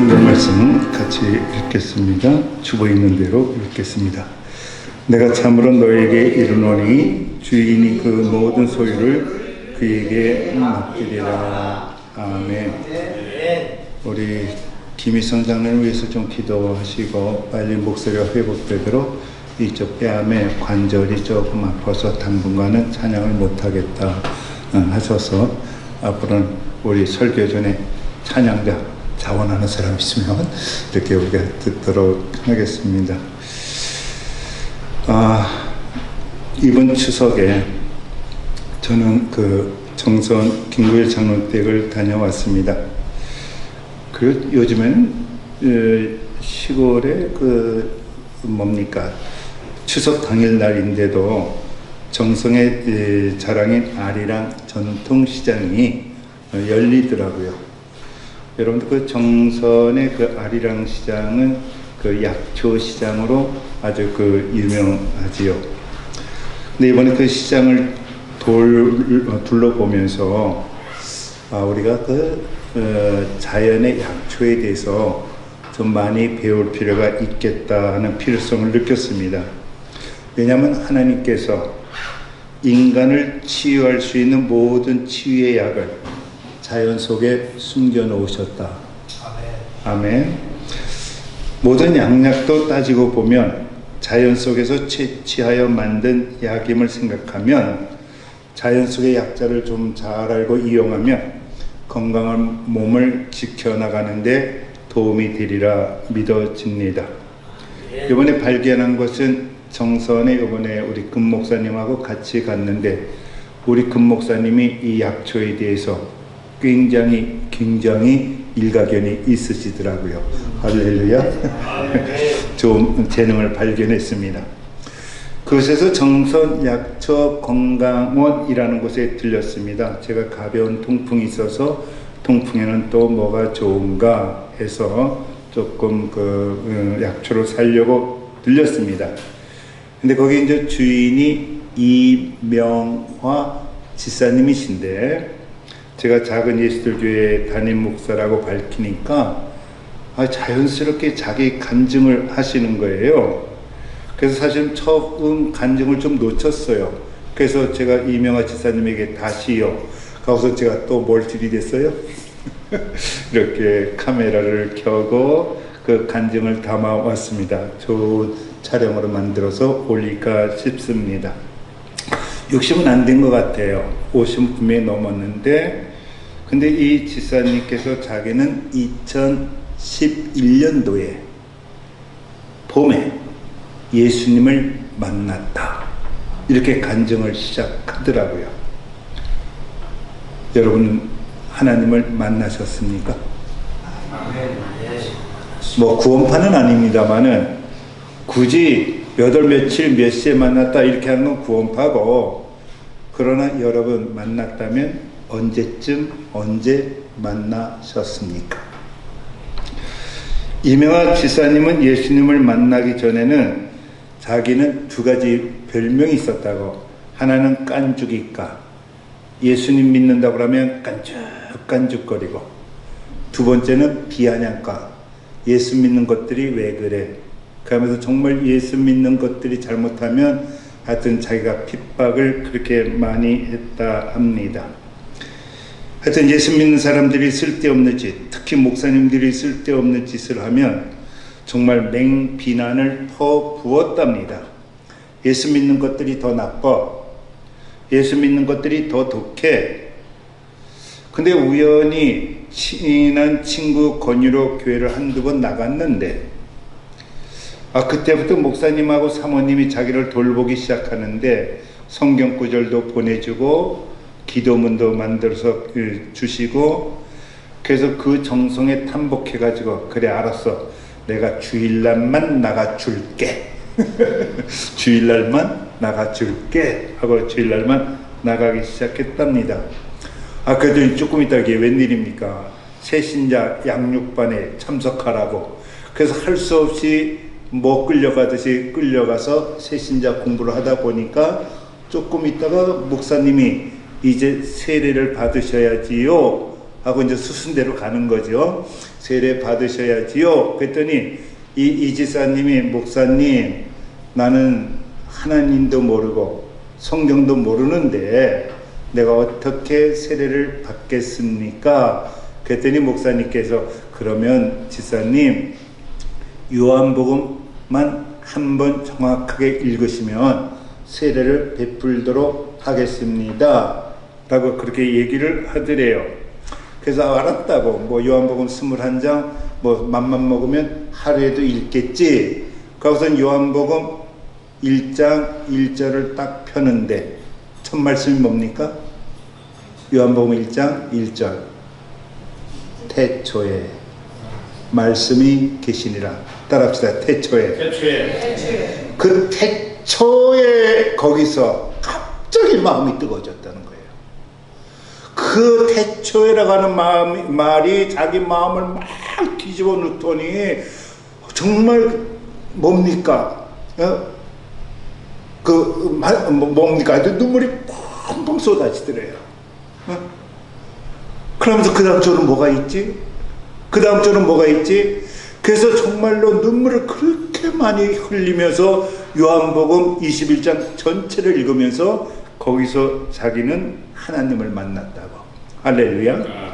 성경 말씀 같이 읽겠습니다. 주보 있는 대로 읽겠습니다. 내가 참으로 너에게 이르노니 주인이 그 모든 소유를 그에게 맡기리라. 아멘. 우리 김희선 장로를 위해서 좀 기도하시고 빨리 목소리가 회복되도록 이쪽 뺨에 관절이 조금 아파서 당분간은 찬양을 못하겠다 어, 하셔서 앞으로는 우리 설교 전에 찬양자 자원하는 사람 있으면 이렇게 우리가 듣도록 하겠습니다. 아, 이번 추석에 저는 그 정선 김구일 장로댁을 다녀왔습니다. 그 요즘에는 에, 시골에 그 뭡니까 추석 당일 날인데도 정성의 에, 자랑인 아리랑 전통시장이 어, 열리더라고요. 여러분들 그 정선의 그 아리랑 시장은 그 약초 시장으로 아주 그 유명하지요. 근데 이번에 그 시장을 돌, 어, 둘러보면서 아, 우리가 그 어, 자연의 약초에 대해서 좀 많이 배울 필요가 있겠다 하는 필요성을 느꼈습니다. 왜냐하면 하나님께서 인간을 치유할 수 있는 모든 치유의 약을 자연 속에 숨겨 놓으셨다. 아멘. 모든 양약도 따지고 보면 자연 속에서 채취하여 만든 약임을 생각하면 자연 속의 약자를 좀 잘 알고 이용하면 건강한 몸을 지켜나가는데 도움이 되리라 믿어집니다. 이번에 발견한 것은 정선에 이번에 우리 금 목사님하고 같이 갔는데 우리 금 목사님이 이 약초에 대해서 굉장히 굉장히 일가견이 있으시더라고요. 할렐루야. 좋은 재능을 발견했습니다. 그곳에서 정선 약초 건강원이라는 곳에 들렸습니다. 제가 가벼운 통풍이 있어서 통풍에는 또 뭐가 좋은가 해서 조금 그 어, 약초를 살려고 들렸습니다. 근데 거기 이제 주인이 이명화 지사님이신데 제가 작은 예수들교회 담임 목사라고 밝히니까 아, 자연스럽게 자기 간증을 하시는 거예요. 그래서 사실 처음 간증을 좀 놓쳤어요. 그래서 제가 이명화 지사님에게 다시요. 가서 제가 또 뭘 들이댔어요? 이렇게 카메라를 켜고 그 간증을 담아 왔습니다. 좋은 촬영으로 만들어서 올릴까 싶습니다. 60은 안 된 것 같아요. 50은 분명히 넘었는데, 근데 이 지사님께서 자기는 2011년도에 봄에 예수님을 만났다. 이렇게 간증을 시작하더라고요. 여러분, 하나님을 만나셨습니까? 뭐 구원파는 아닙니다만은 굳이 몇월 며칠 몇 시에 만났다 이렇게 하는 건 구원파고 그러나 여러분 만났다면 언제쯤 언제 만나셨습니까? 이명화 지사님은 예수님을 만나기 전에는 자기는 두 가지 별명이 있었다고. 하나는 깐죽이까? 예수님 믿는다고 하면 깐죽깐죽거리고. 두 번째는 비아냥가. 예수 믿는 것들이 왜 그래? 그러면서 정말 예수 믿는 것들이 잘못하면 하여튼 자기가 핍박을 그렇게 많이 했다 합니다. 하여튼 예수 믿는 사람들이 쓸데없는 짓, 특히 목사님들이 쓸데없는 짓을 하면 정말 맹비난을 퍼 부었답니다. 예수 믿는 것들이 더 나빠. 예수 믿는 것들이 더 독해. 근데 우연히 친한 친구 권유로 교회를 한두 번 나갔는데, 아, 그때부터 목사님하고 사모님이 자기를 돌보기 시작하는데, 성경 구절도 보내주고, 기도문도 만들어서 주시고, 그래서 그 정성에 탐복해가지고, 그래, 알았어. 내가 주일날만 나가줄게. 주일날만 나가줄게. 하고 주일날만 나가기 시작했답니다. 아, 그래도 조금 있다 이게 웬일입니까? 새신자 양육반에 참석하라고. 그래서 할 수 없이 뭐 끌려가듯이 끌려가서 새신자 공부를 하다 보니까 조금 있다가 목사님이 이제 세례를 받으셔야지요 하고 이제 수순대로 가는 거죠. 세례 받으셔야지요. 그랬더니 이 이지사님이 목사님 나는 하나님도 모르고 성경도 모르는데 내가 어떻게 세례를 받겠습니까? 그랬더니 목사님께서 그러면 지사님 요한복음만 한 번 정확하게 읽으시면 세례를 베풀도록 하겠습니다. 라고 그렇게 얘기를 하더래요. 그래서 알았다고 뭐 요한복음 21장 뭐 맘만 먹으면 하루에도 읽겠지. 거기서 요한복음 1장 1절을 딱 펴는데 첫 말씀이 뭡니까? 요한복음 1장 1절 태초에 말씀이 계시니라 따라합시다 태초에 태초에 그 태초에 거기서 갑자기 마음이 뜨거워졌다는 거예요. 그 태초에라고 하는 마음, 말이 자기 마음을 막 뒤집어 놓더니 정말 뭡니까? 어? 그 말- 뭐- 뭡니까? 눈물이 펑펑 쏟아지더래요. 어? 그러면서 그 다음 주는 뭐가 있지? 그 다음 주는 뭐가 있지? 그래서 정말로 눈물을 그렇게 많이 흘리면서 요한복음 21장 전체를 읽으면서 거기서 자기는 하나님을 만났다고. 할렐루야.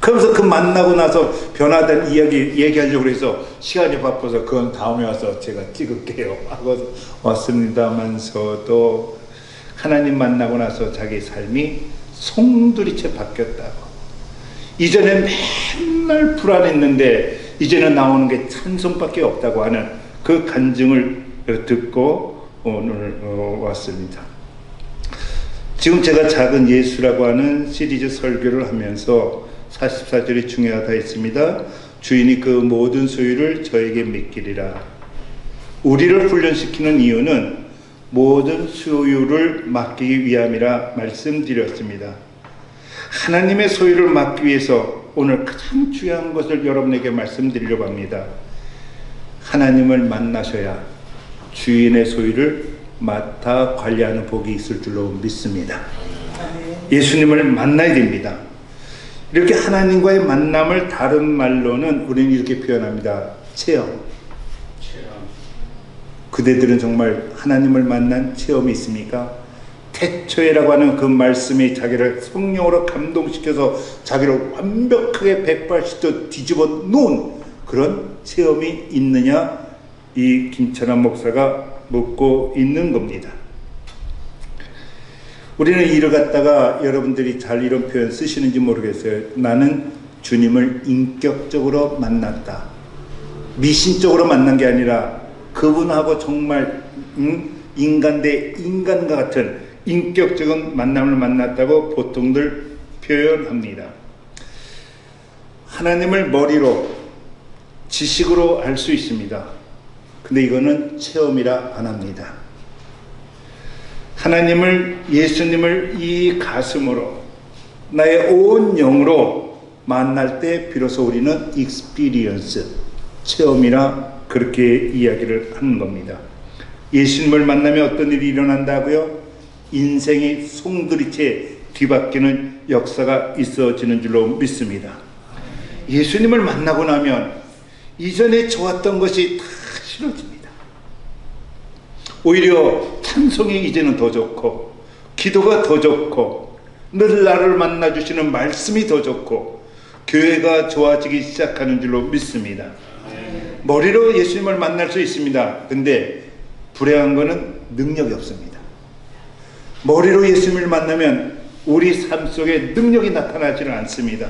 그러면서 그 만나고 나서 변화된 이야기 얘기하려고 해서 시간이 바빠서 그건 다음에 와서 제가 찍을게요 하고 왔습니다만서도 하나님 만나고 나서 자기 삶이 송두리째 바뀌었다고. 이전에 맨날 불안했는데 이제는 나오는 게 찬송밖에 없다고 하는 그 간증을 듣고 오늘 어, 왔습니다. 지금 제가 작은 예수라고 하는 시리즈 설교를 하면서 44절이 중요하다 했습니다. 주인이 그 모든 소유를 저에게 맡기리라. 우리를 훈련시키는 이유는 모든 소유를 맡기기 위함이라 말씀드렸습니다. 하나님의 소유를 맡기 위해서 오늘 가장 중요한 것을 여러분에게 말씀드리려고 합니다. 하나님을 만나셔야 주인의 소유를 맡아 관리하는 복이 있을 줄로 믿습니다. 예수님을 만나야 됩니다. 이렇게 하나님과의 만남을 다른 말로는 우리는 이렇게 표현합니다. 체험. 그대들은 정말 하나님을 만난 체험이 있습니까? 태초에라고 하는 그 말씀이 자기를 성령으로 감동시켜서 자기를 완벽하게 180도 뒤집어 놓은 그런 체험이 있느냐? 이 김천한 목사가 묻고 있는 겁니다. 우리는 이를 갖다가 여러분들이 잘 이런 표현 쓰시는지 모르겠어요. 나는 주님을 인격적으로 만났다. 미신적으로 만난 게 아니라 그분하고 정말 음, 인간 대 인간과 같은 인격적인 만남을 만났다고 보통들 표현합니다. 하나님을 머리로 지식으로 알 수 있습니다. 근데 이거는 체험이라 안 합니다. 하나님을 예수님을 이 가슴으로 나의 온 영으로 만날 때 비로소 우리는 익스피리언스 체험이라 그렇게 이야기를 하는 겁니다. 예수님을 만나면 어떤 일이 일어난다고요? 인생이 송두리째 뒤바뀌는 역사가 있어지는 줄로 믿습니다. 예수님을 만나고 나면 이전에 좋았던 것이 다 싫어집니다. 오히려 찬송이 이제는 더 좋고 기도가 더 좋고 늘 나를 만나 주시는 말씀이 더 좋고 교회가 좋아지기 시작하는 줄로 믿습니다. 머리로 예수님을 만날 수 있습니다. 근데 불행한 거는 능력이 없습니다. 머리로 예수님을 만나면 우리 삶 속에 능력이 나타나지는 않습니다.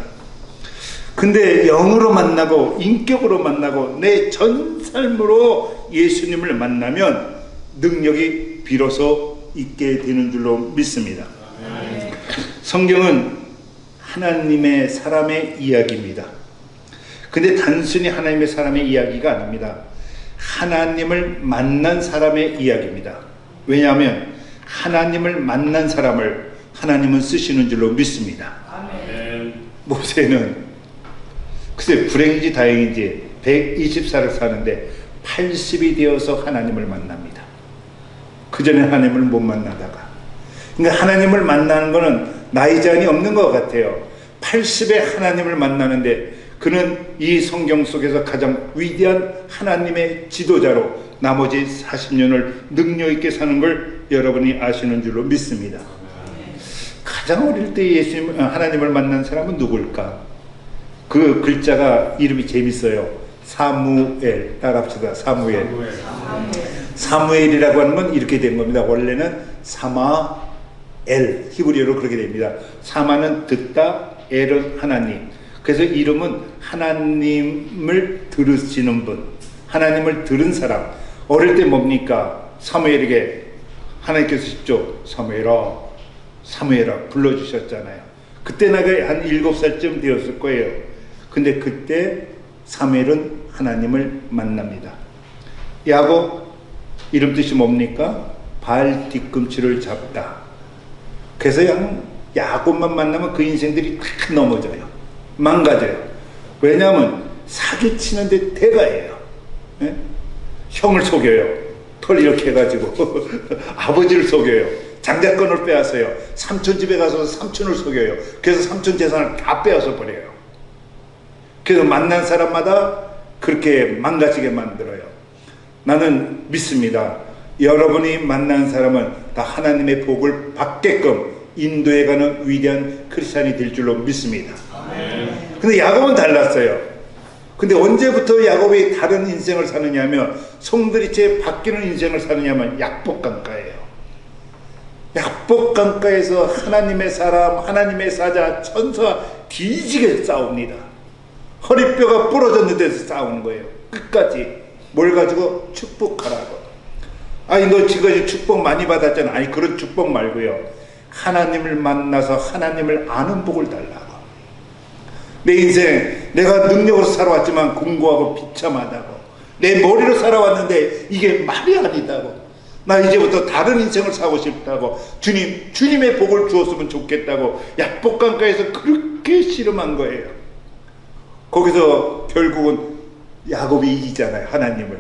근데 영으로 만나고 인격으로 만나고 내 전 삶으로 예수님을 만나면 능력이 비로소 있게 되는 줄로 믿습니다. 성경은 하나님의 사람의 이야기입니다. 근데 단순히 하나님의 사람의 이야기가 아닙니다. 하나님을 만난 사람의 이야기입니다. 왜냐하면 하나님을 만난 사람을 하나님은 쓰시는 줄로 믿습니다. 모세는 글쎄 불행인지 다행인지 124를 사는데 80이 되어서 하나님을 만납니다. 그 전에 하나님을 못 만나다가 그러니까 하나님을 만나는 것은 나이 제한이 없는 것 같아요. 80의 하나님을 만나는데 그는 이 성경 속에서 가장 위대한 하나님의 지도자로 나머지 40년을 능력 있게 사는 걸 여러분이 아시는 줄로 믿습니다. 가장 어릴 때 예수님 하나님을 만난 사람은 누굴까? 그 글자가 이름이 재밌어요. 사무엘 따라합시다. 사무엘. 사무엘이라고 하는 건 이렇게 된 겁니다. 원래는 사마엘 히브리어로 그렇게 됩니다. 사마는 듣다, 엘은 하나님. 그래서 이름은 하나님을 들으시는 분, 하나님을 들은 사람. 어릴 때 뭡니까? 사무엘에게 하나님께서 직접 사무엘아, 사무엘아 불러주셨잖아요. 그때 나가 한 일곱 살쯤 되었을 거예요. 근데 그때 사무엘은 하나님을 만납니다. 야곱 이름 뜻이 뭡니까? 발 뒤꿈치를 잡다. 그래서 그냥 야곱만 만나면 그 인생들이 다 넘어져요. 망가져요. 왜냐하면 사기치는데 대가예요. 예? 형을 속여요. 털 이렇게 해가지고 아버지를 속여요. 장자권을 빼앗아요. 삼촌 집에 가서 삼촌을 속여요. 그래서 삼촌 재산을 다 빼앗아 버려요. 그래서 만난 사람마다 그렇게 망가지게 만들어요. 나는 믿습니다. 여러분이 만난 사람은 다 하나님의 복을 받게끔 인도해 가는 위대한 크리스찬이 될 줄로 믿습니다. 근데 야곱은 달랐어요. 근데 언제부터 야곱이 다른 인생을 사느냐면 송두리째 바뀌는 인생을 사느냐면 약복강가예요. 약복강가에서 하나님의 사람, 하나님의 사자, 천사와 뒤지게 싸웁니다. 허리뼈가 부러졌는 데서 싸우는 거예요. 끝까지. 뭘 가지고 축복하라고. 아니 너 지금까지 축복 많이 받았잖아. 아니 그런 축복 말고요. 하나님을 만나서 하나님을 아는 복을 달라고. 내 인생 내가 능력으로 살아왔지만 공고하고 비참하다고. 내 머리로 살아왔는데 이게 말이 아니다고. 나 이제부터 다른 인생을 사고 싶다고. 주님, 주님의 복을 주었으면 좋겠다고. 약복강가에서 그렇게 씨름한 거예요. 거기서 결국은 야곱이 이기잖아요. 하나님을.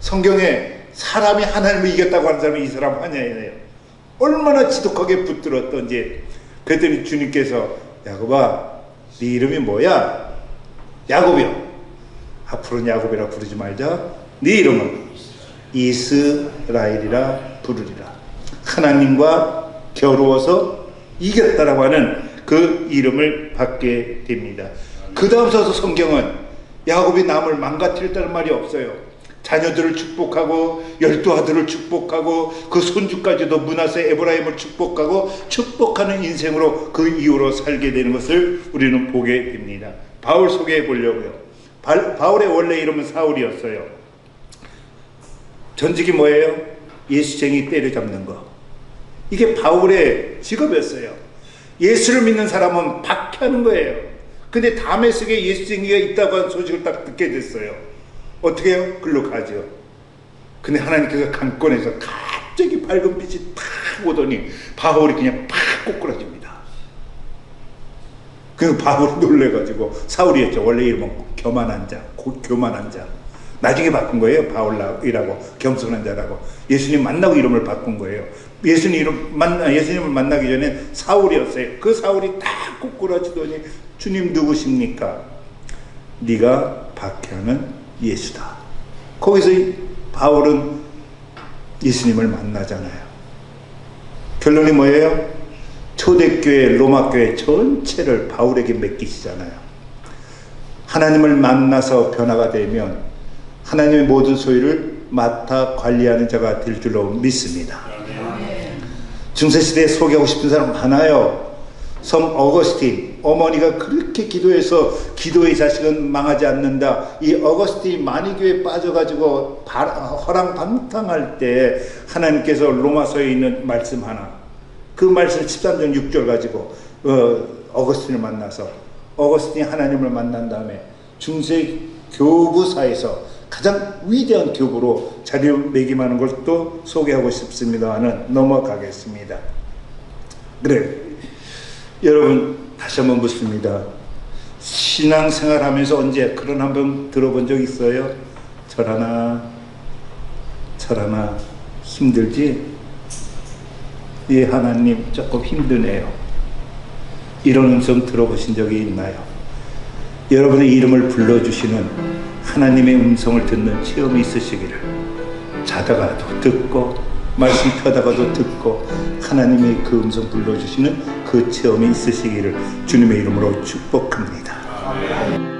성경에 사람이 하나님을 이겼다고 하는 사람이 이 사람 하냐예요. 얼마나 지독하게 붙들었던지. 그랬더니 주님께서 야곱아, 네 이름이 뭐야? 야곱이요. 앞으로는 야곱이라 부르지 말자. 네 이름은 이스라엘이라 부르리라. 하나님과 겨루어서 이겼다라고 하는 그 이름을 받게 됩니다. 그 다음 서서 성경은 야곱이 남을 망가뜨렸다는 말이 없어요. 자녀들을 축복하고 열두 아들을 축복하고 그 손주까지도 문하세 에브라임을 축복하고 축복하는 인생으로 그 이후로 살게 되는 것을 우리는 보게 됩니다. 바울 소개해 보려고요. 바, 바울의 원래 이름은 사울이었어요. 전직이 뭐예요? 예수쟁이 때려잡는 거. 이게 바울의 직업이었어요. 예수를 믿는 사람은 박해하는 거예요. 근데 다메섹에 예수쟁이가 있다고 하는 소식을 딱 듣게 됐어요. 어떻게 해요? 글로 가죠. 근데 하나님께서 강권에서 갑자기 밝은 빛이 탁 오더니 바울이 그냥 팍 꼬꾸라집니다. 그 바울이 놀래가지고 사울이었죠. 원래 이름은 교만한 자, 고, 교만한 자. 나중에 바꾼 거예요. 바울이라고 겸손한 자라고. 예수님 만나고 이름을 바꾼 거예요. 예수님 이름 만나 예수님을 만나기 전에 사울이었어요. 그 사울이 딱 꼬꾸라지더니 주님 누구십니까? 네가 박해하는 예수다. 거기서 바울은 예수님을 만나잖아요. 결론이 뭐예요? 초대교회 로마교회 전체를 바울에게 맡기시잖아요. 하나님을 만나서 변화가 되면 하나님의 모든 소유를 맡아 관리하는 자가 될 줄로 믿습니다. 중세시대에 소개하고 싶은 사람 많아요. 성 어거스틴 어머니가 그렇게 기도해서 기도의 자식은 망하지 않는다. 이 어거스틴이 만이교에 빠져가지고 허랑방탕할 때 하나님께서 로마서에 있는 말씀 하나 그 말씀 13장 6절 가지고 어, 어거스틴을 만나서 어거스틴이 하나님을 만난 다음에 중세 교부사에서 가장 위대한 교부로 자리를 매김하는 것도 소개하고 싶습니다만은 넘어가겠습니다. 그래 여러분 다시 한번 묻습니다. 신앙생활 하면서 언제 그런 한 번 들어본 적 있어요? 절하나 절하나 힘들지? 예 하나님 조금 힘드네요. 이런 음성 들어보신 적이 있나요? 여러분의 이름을 불러주시는 하나님의 음성을 듣는 체험이 있으시기를 자다가도 듣고 말씀 펴다가도 듣고 하나님의 그 음성 불러주시는 그 체험이 있으시기를 주님의 이름으로 축복합니다. 아멘.